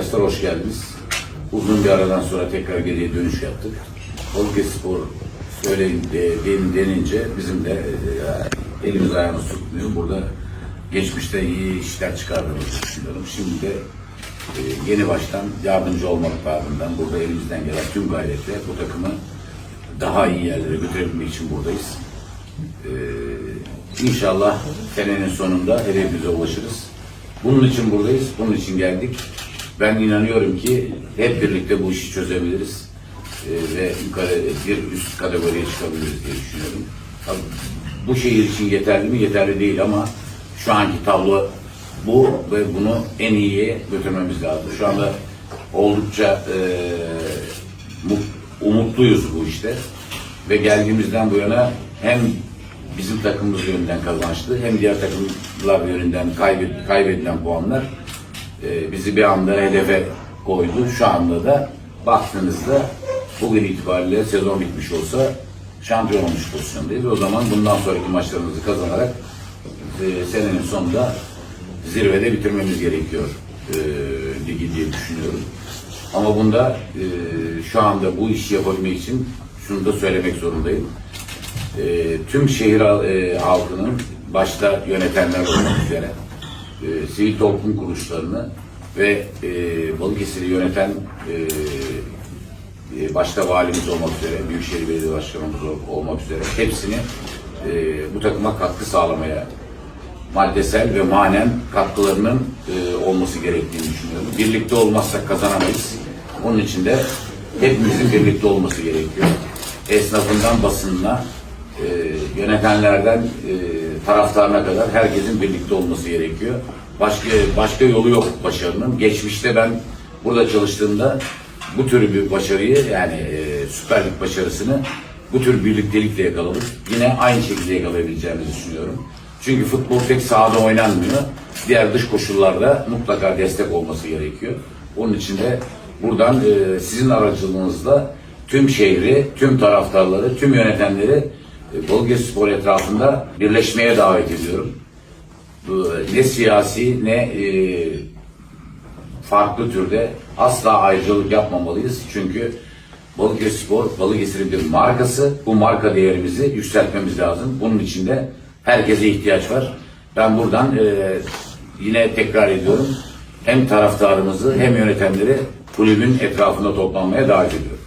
Arkadaşlar hoş geldiniz. Uzun bir aradan sonra tekrar geriye dönüş yaptık. Balıkesirspor söyleyin de, den- denince bizim de e, elimiz ayağımız tutmuyor. Burada geçmişte iyi işler çıkardığımızı düşünüyorum. Şimdi de e, yeni baştan yardımcı olmak babından burada elimizden gelen tüm gayretle bu takımı daha iyi yerlere götürebilmek için buradayız. Ee, inşallah senenin sonunda hedefimize ulaşırız. Bunun için buradayız, bunun için geldik. Ben inanıyorum ki hep birlikte bu işi çözebiliriz Ee, ve yukarı bir üst kategoriye çıkabiliriz diye düşünüyorum. Tabii bu şehir için yeterli mi? Yeterli değil ama şu anki tablo bu ve bunu en iyiye götürmemiz lazım. Şu anda oldukça mu- umutluyuz bu işte. Ve geldiğimizden bu yana hem bizim takımımız yönünden kazançlı hem diğer takımlar yönünden kaybed- kaybedilen puanlar e, bizi bir anda hedefe koydu. Şu anda da baktığınızda bugün itibariyle sezon bitmiş olsa şampiyon olmuş pozisyondayız. O zaman bundan sonraki maçlarımızı kazanarak e, senenin sonunda zirvede bitirmemiz gerekiyor e, ligi diye düşünüyorum. Ama bunda e, şu anda bu işi yapabilmek için şunu da söylemek zorundayım. E, tüm şehir e, halkının başta yönetenler olmak üzere e, sivil toplum kuruluşlarını ve e, Balıkesir'i yöneten e, e, başta valimiz olmak üzere, Büyükşehir Belediye Başkanımız ol- olmak üzere hepsini e, bu takıma katkı sağlamaya maddesel ve manen katkılarının e, olması gerektiğini düşünüyorum. Birlikte olmazsak kazanamayız. Onun için de hepimizin birlikte olması gerekiyor. Esnafından basınına, e, yönetenlerden e, taraftarına kadar herkesin birlikte olması gerekiyor. Başka başka yolu yok başarının. Geçmişte ben burada çalıştığımda bu tür bir başarıyı yani e, Süper Lig başarısını bu tür birliktelikle yakaladık. Yine aynı şekilde yakalayabileceğimizi düşünüyorum. Çünkü futbol tek sahada oynanmıyor. Diğer dış koşullarda mutlaka destek olması gerekiyor. Onun için de buradan e, sizin aracılığınızla tüm şehri, tüm taraftarları, tüm yönetenleri e, Balıkesirspor etrafında birleşmeye davet ediyorum. Bu, ne siyasi ne e, farklı türde asla ayrıcalık yapmamalıyız. Çünkü Balıkesirspor, Balıkesir'in bir markası. Bu marka değerimizi yükseltmemiz lazım. Bunun için de herkese ihtiyaç var. Ben buradan e, yine tekrar ediyorum. Hem taraftarımızı hem yönetenleri kulübün etrafında toplanmaya davet ediyorum.